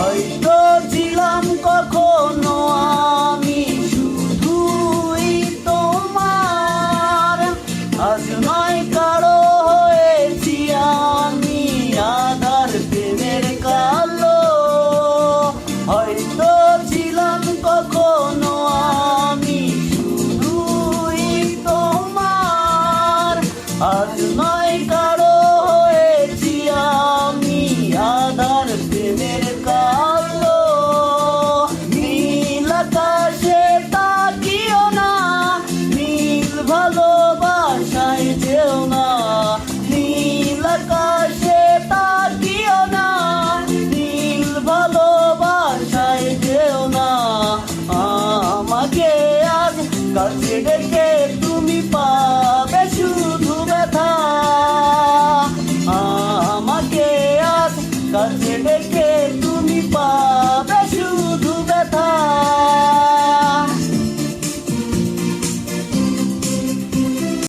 হয়তো ছিলাম কখনো, আমি তোমার। কারও হয়েছি আমি আধার ছিলাম কখনো, আমি তোমার। আজ নয় considered